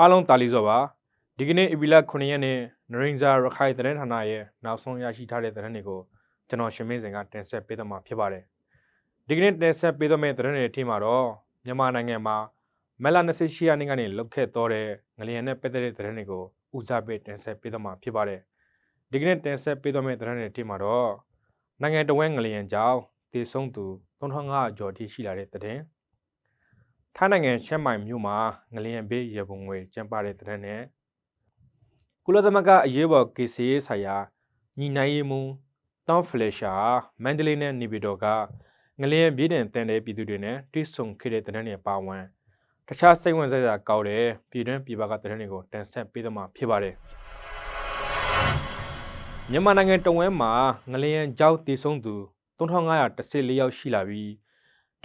အားလုံးတာလီစောပါဒီကနေ့အပီလာ9ရက်နေ့နရိန်ဇာရခိုင်သတင်းဌာနရဲ့နောက်ဆုံးရရှိထားတဲ့သတင်းတွေကိုကျွန်တော်ရှင်မင်းစင်ကတင်ဆက်ပေးသွားမှာဖြစ်ပါတယ်ဒီကနေ့တင်ဆက်ပေးသွားမယ့်သတင်းတွေအထက်မှာတော့မြန်မာနိုင်ငံမှာမက်လာ28ရက်နေ့ကနေလုတ်ခဲ့တော့တဲ့ငလျင်နဲ့ပတ်သက်တဲ့သတင်းတွေကိုဦးစားပေးတင်ဆက်ပေးသွားမှာဖြစ်ပါတယ်ဒီကနေ့တင်ဆက်ပေးသွားမယ့်သတင်းတွေအထက်မှာတော့နိုင်ငံတော်ဝန်ငလျင်ကြောင့်တည်ဆုံးသူ3500ကျော်ထိရှိလာတဲ့သတင်း ထိုင်းနိုင်ငံရှမ်းမိုင်မြို့မှာငလျင်ဘေးရေပုံငွေကျင်းပတဲ့တဲ့နဲ့ကုလသမဂ္ဂအရေးပေါ်ကေစီရေးဆိုင်ရာညီနိုင်ရေးမှူးတောင်းဖလက်ရှာမန္တလေးနဲ့နေပြည်တော်ကငလျင်ပြည်တင်တန်တဲ့ပြည်သူတွေနဲ့တွေ့ဆုံခဲ့တဲ့တဲ့နဲ့ပါဝင်တခြားစိတ်ဝင်စားစရာကောက်တဲ့ပြည်တွင်းပြည်ပကတဲ့တွေကိုတင်ဆက်ပေးသွားမှာဖြစ်ပါတယ်မြန်မာနိုင်ငံတဝန်းမှာငလျင်ကြောက်တည်ဆုံးသူ3514ယောက်ရှိလာပြီး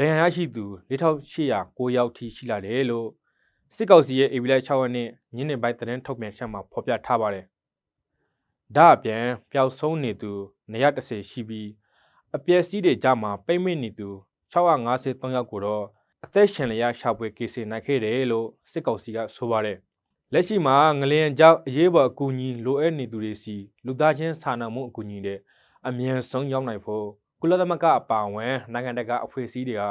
ဒဏ်ရာရရှိသူ4809ယောက်ထိရှိလာတယ်လို့စစ်ကောင်စီရဲ့ဧပြီလ6ရက်နေ့ညနေပိုင်းသတင်းထုတ်ပြန်ချက်မှာဖော်ပြထားပါတယ်။ဒါအပြင်ပျောက်ဆုံးနေသူ130ရှိပြီးအပျက်စီးတွေကြားမှာပိတ်မိနေသူ653ယောက်ကိုတော့အသက်ရှင်လျက်ရှာဖွေကေစီနိုင်ခဲ့တယ်လို့စစ်ကောင်စီကဆိုပါတယ်။လက်ရှိမှာငလျင်ကြောက်အရေးပေါ်အကူအညီလိုအပ်နေသူတွေစီလူသားချင်းစာနာမှုအကူအညီတွေအမြန်ဆုံးရောက်နိုင်ဖို့ ကုလသမဂ္ဂအပါအဝင်နိုင်ငံတကာအဖွဲ့အစည်းတွေက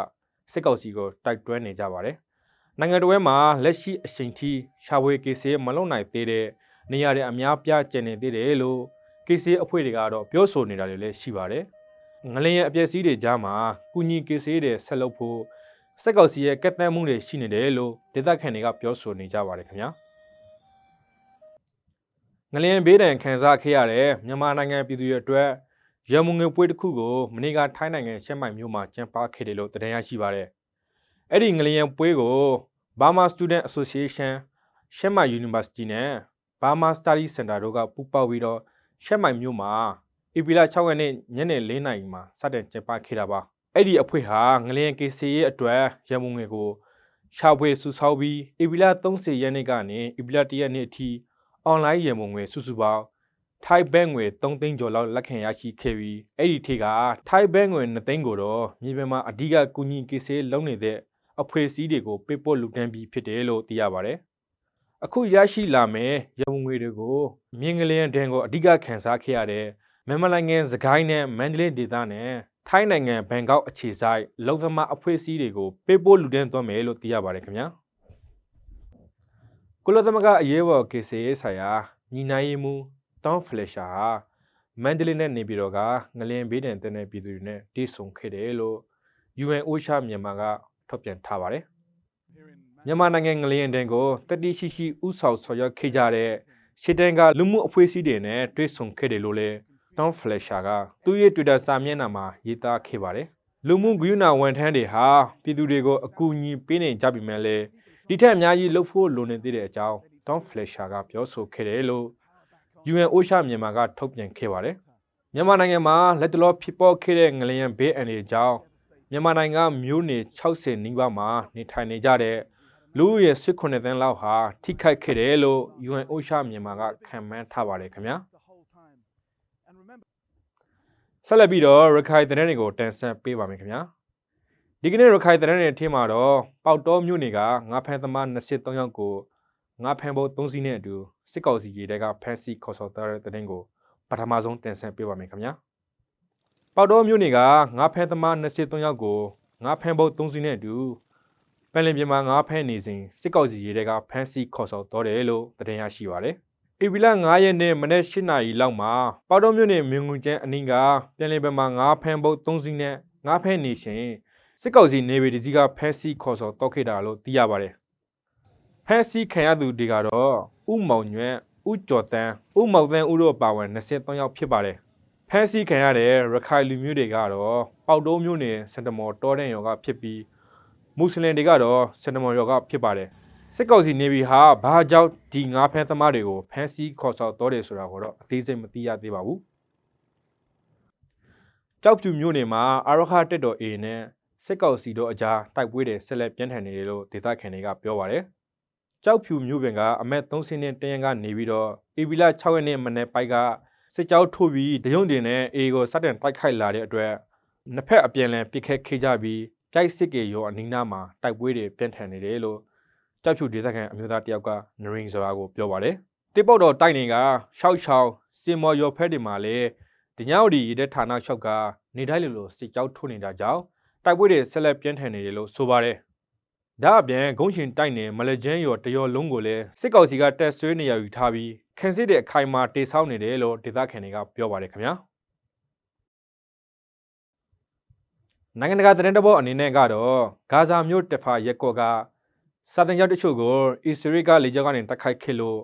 စစ်ကောင်စီကိုတိုက်တွန်းနေကြပါတယ်။နိုင်ငံတော်မှာလက်ရှိအချိန်ထိရှာဖွေကေစီမလုံနိုင်သေးတဲ့နေရာတွေအများပြားကျန်နေသေးတယ်လို့ကေစီအဖွဲ့တွေကတော့ပြောဆိုနေတာတွေလည်းရှိပါတယ်။ငလျင်အပျက်စီးတွေကြားမှာကုညီကေစီတွေဆက်လုပ်ဖို့စစ်ကောင်စီရဲ့ကက်သန်းမှုတွေရှိနေတယ်လို့ဒေသခံတွေကပြောဆိုနေကြပါတယ်ခင်ဗျာ။ငလျင်ဘေးဒဏ်ခံစားခဲ့ရတဲ့မြန်မာနိုင်ငံပြည်သူတွေအတွက် ရမုံငွေပွဲတစ်ခုကိုမနေ့ကထိုင်းနိုင်ငံရှမ်းမိုင်မြို့မှာကျင်းပခဲ့တယ်လို့သတင်းရရှိပါတယ်။အဲ့ဒီငလျင်ပွဲကို Burma Student Association ရှမ်းမိုင် University နဲ့ Burma Study Center တို့ကပူးပေါင်းပြီးတော့ရှမ်းမိုင်မြို့မှာဧပြီလ6ရက်နေ့ညနေ4နာရီမှာစတင်ကျင်းပခဲ့တာပါ။အဲ့ဒီအဖွဲ့ဟာငလျင်ကေစီရဲ့အတွက်ရမုံငွေကိုရှာဖွေစုဆောင်းပြီးဧပြီလ30ရက်နေ့ကနေဧပြီလ1ရက်နေ့အထိအွန်လိုင်းရမုံငွေစုစုပေါင်း ထိုင်းဘက်ငွေ3သိန်းကျော်လောက်လက်ခံရရှိခဲ့ပြီးအဲ့ဒီထိကထိုင်းဘက်ငွေ2သိန်းကိုတော့မြေပြင်မှာအဓိကကူညီကိစ္စလုံးနေတဲ့အဖွဲ့အစည်းတွေကိုပေးပို့လူတန်းပြီးဖြစ်တယ်လို့သိရပါတယ်။အခုရရှိလာမယ့်ရမုံငွေတွေကိုမြင်းကလေးဒန်ကိုအဓိကခံစားခဲ့ရတဲ့မြန်မာနိုင်ငံစကိုင်းနဲ့မန္တလေးဒေသနဲ့ထိုင်းနိုင်ငံဘန်ကောက်အခြေဆိုင်လုံသမားအဖွဲ့အစည်းတွေကိုပေးပို့လူတန်းသွင်းမယ်လို့သိရပါတယ်ခင်ဗျာ။ကုလသမဂ္ဂအရေးပေါ်ကေစီရေးဆိုင်ရာညီနိုင်ရေးမှု တောင်းဖလက်ရှာဟာမန္တလေးနဲ့နေပြည်တော်ကငလျင်ဘေးဒဏ်တဲ့ပြည်သူတွေနဲ့တိဆုံခဲ့တယ်လို့ UN OSHA မြန်မာကထုတ်ပြန်ထားပါတယ်။မြန်မာနိုင်ငံငလျင်တန်ကိုတတိရှိရှိဥဆောင်ဆော်ရွက်ခဲ့ကြတဲ့ရှစ်တန်ကလူမှုအဖွဲ့အစည်းတွေနဲ့တွေ့ဆုံခဲ့တယ်လို့လည်းတောင်းဖလက်ရှာကသူ့ရဲ့ Twitter စာမျက်နှာမှာရေးသားခဲ့ပါတယ်။လူမှုဂရုဏာဝန်ထမ်းတွေဟာပြည်သူတွေကိုအကူအညီပေးနေကြပြီမဲ့လည်းဒီထက်အများကြီးလှုပ်ဖို့လိုနေသေးတဲ့အကြောင်းတောင်းဖလက်ရှာကပြောဆိုခဲ့တယ်လို့ UN OSHA မြန်မာကထုတ်ပြန်ခဲ့ပါတယ်။မြန်မာနိုင်ငံမှာလက်တလောဖြစ်ပေါ်ခဲ့တဲ့ငလျင်ဘေးအန္တရာယ်ကြောင့်မြန်မာနိုင်ငံမြို့နယ်60နီးပါးမှာနေထိုင်နေကြတဲ့လူဦးရေ18သန်းလောက်ဟာထိခိုက်ခဲ့တယ်လို့ UN OSHA မြန်မာကခန့်မှန်းထားပါတယ်ခင်ဗျာ။ဆက်လက်ပြီးတော့ရခိုင်သတင်းတွေကိုတင်ဆက်ပေးပါမယ်ခင်ဗျာ။ဒီကနေ့ရခိုင်သတင်းတွေအထင်းမှာတော့ပေါတောမြို့နယ်ကငါးဖန်သမား23ယောက်ကို ငါးဖန်ဘုတ်3စီးနဲ့အတူစစ်ကောင်စီရေးတဲကဖန်စီခေါ်ဆော်တဲ့တဲ့တင်ကိုပထမဆုံးတင်ဆက်ပေးပါမယ်ခင်ဗျာပေါတော်မြို့နယ်ကငါးဖန်သမား23ယောက်ကိုငါးဖန်ဘုတ်3စီးနဲ့အတူပန်လင်ပြင်မှာငါးဖန်နေစဉ်စစ်ကောင်စီရေးတဲကဖန်စီခေါ်ဆော်တော်တယ်လို့တင်ရရှိပါတယ်ဧပြီလ9ရက်နေ့မနေ့8နာရီလောက်မှာပေါတော်မြို့နယ်မြင်းငွေကျန်းအနည်းကပြန်လည်ပမာငါးဖန်ဘုတ်3စီးနဲ့ငါးဖန်နေရှင်စစ်ကောင်စီနေဗီဒီကြီးကဖန်စီခေါ်ဆော်တော့ခဲ့တာလို့သိရပါတယ် ဖန်စီခံရသူတွေကတော့ဥမောင်ညွန့်ဥကျော်တန်းဥမောင်တန်းဥတို့ပါဝင်23ယောက်ဖြစ်ပါတယ်ဖန်စီခံရတဲ့ရခိုင်လူမျိုးတွေကတော့ပေါတိုးမျိုးနယ်စင်တမော်တောတဲ့ရောကဖြစ်ပြီးမွတ်စလင်တွေကတော့စင်တမော်ရောကဖြစ်ပါတယ်စစ်ကောင်စီနေပြီဟာဘာကြောင့်ဒီငါးဖမ်းသမားတွေကိုဖမ်းဆီးခေါ်ဆောက်တော်တယ်ဆိုတာကိုတော့အသေးစိတ်မသိရသေးပါဘူးကြောက်ဖြူမျိုးနယ်မှာအာရခတက်တော် A နဲ့စစ်ကောင်စီတို့အကြားတိုက်ပွဲတွေဆက်လက်ပြင်းထန်နေတယ်လို့ဒေသခံတွေကပြောပါတယ် ကြောက်ဖြူမျိုးပင်ကအမက်3စင်းနဲ့တရန်ကနေပြီးတော့ဧပြီလ6ရက်နေ့မနေ့ပိုက်ကစစ်ကြောထိုးပြီးတရုံတင်နဲ့အေကိုစတင်တိုက်ခိုက်လာတဲ့အတွက်နှစ်ဖက်အပြန်အလှန်ပစ်ခတ်ခဲ့ကြပြီးကြိုက်စစ်ကေရောအနီးနားမှာတိုက်ပွဲတွေပြင်းထန်နေတယ်လို့ကြောက်ဖြူဒေသခံအမျိုးသားတယောက်ကနရင်းစကားကိုပြောပါတယ်တိပုတ်တော်တိုက်နေကရှောက်ချောင်းစင်မော်ရော်ဖက်တွေမှာလည်းဒညောက်ဒီရတဲ့ဌာနလျှောက်ကနေတိုင်းလိုလိုစစ်ကြောက်ထုတ်နေတာကြောင့်တိုက်ပွဲတွေဆက်လက်ပြင်းထန်နေတယ်လို့ဆိုပါတယ် ဒါအပြင်ဂုံးရှင်တိုက်နေမလကျန်းရော်တရော်လုံးကိုလည်းစစ်ကောင်စီကတက်ဆွေးနေရယူထားပြီးခန်းစစ်တဲ့အခိုင်အမာတေဆောက်နေတယ်လို့ဒေသခံတွေကပြောပါတယ်ခင်ဗျာနိုင်ငံတကာသတင်းတဘောအနေနဲ့ကတော့ဂါဇာမြို့တဖာရက်ကော့ကစာတင်ရောက်တချို့ကိုအစ္စရေးကလေကြောင်းကနေတိုက်ခိုက်ခဲ့လို့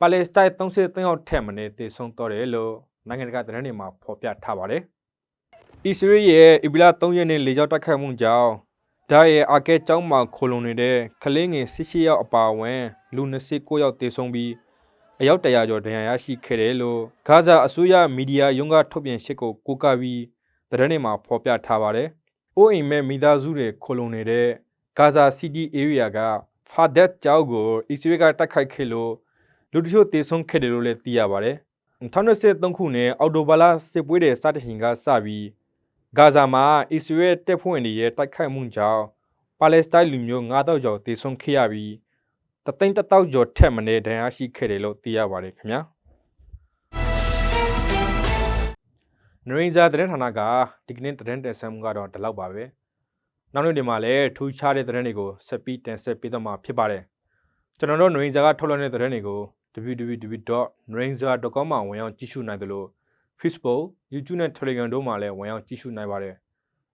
ပါလက်စတိုင်း33ယောက်ထက်မနည်းသေဆုံးတော့တယ်လို့နိုင်ငံတကာသတင်းတွေမှာဖော်ပြထားပါတယ်။အစ္စရေးရဲ့အီဘလာ3ရက်နေ့လေကြောင်းတိုက်ခိုက်မှုကြောင့် ဒါရဲ့အကဲကျောင်းမှာခိုလုံနေတဲ့ကလင်းငယ်18ယောက်အပါအဝင်လူ29ယောက်သေဆုံးပြီးအယောက်100ကျော်ဒဏ်ရာရရှိခဲ့တယ်လို့ဂါဇာအစိုးရမီဒီယာရုံးကထုတ်ပြန်ရှစ်ကိုကိုးကားပြီးသတင်းတွေမှာဖော်ပြထားပါတယ်။အိုးအိမ်မဲ့မိသားစုတွေခိုလုံနေတဲ့ဂါဇာစီးတီး area ကဖာဒက်ကျောက်ကိုအစ္စရေးကတိုက်ခိုက်ခဲ့လို့လူတချို့တေဆုံးခဲ့တယ်လို့လည်းသိရပါတယ်။2023ခုနှစ်အောက်တိုဘာလစစ်ပွဲတွေစတင်ချိန်ကစပြီး ဂါဇာမှာအစ္စရေးတပ်ဖွဲ့ဝင်တွေရဲ့တိုက်ခိုက်မှုကြောင့်ပါလက်စတိုင်းလူမျိုး9000ကျော်တေဆုံးခဲ့ရပြီးတသိန်းတစ်သောင်းကျော်ထက်မနည်းဒဏ်ရာရှိခဲ့တယ်လို့သိရပါတယ်ခင်ဗျာ။နရိန်ဇာသတင်းဌာနကဒီကနေ့သတင်းတင်ဆက်မှုကတော့ဒီလောက်ပါပဲနောက်နေ့ဒီမှာလည်းထူးခြားတဲ့သတင်းတွေကိုဆက်ပြီးတင်ဆက်ပေးတော့မှာဖြစ်ပါတယ်ကျွန်တော်တို့နရိန်ဇာကထုတ်လွှင့်တဲ့သတင်းတွေကို www.nrainza.com မှာဝင်ရောက်ကြည့်ရှုနိုင်တယ်လို့ Facebook, YouTube နဲ့ Telegram တို့မှာလည်းဝင်ရောက်ကြည့်ရှုနိုင်ပါတယ်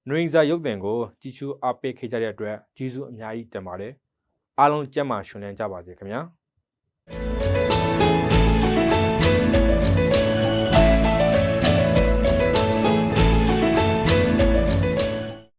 နရိန်ဇာရုပ်သံကိုကြည့်ရှုအားပေးခဲ့ကြတဲ့အတွက်ကျေးဇူးအများကြီးတင်ပါတယ်အားလုံးကျမ်းမာရှင်လန်းကြပါစေခင်ဗျာ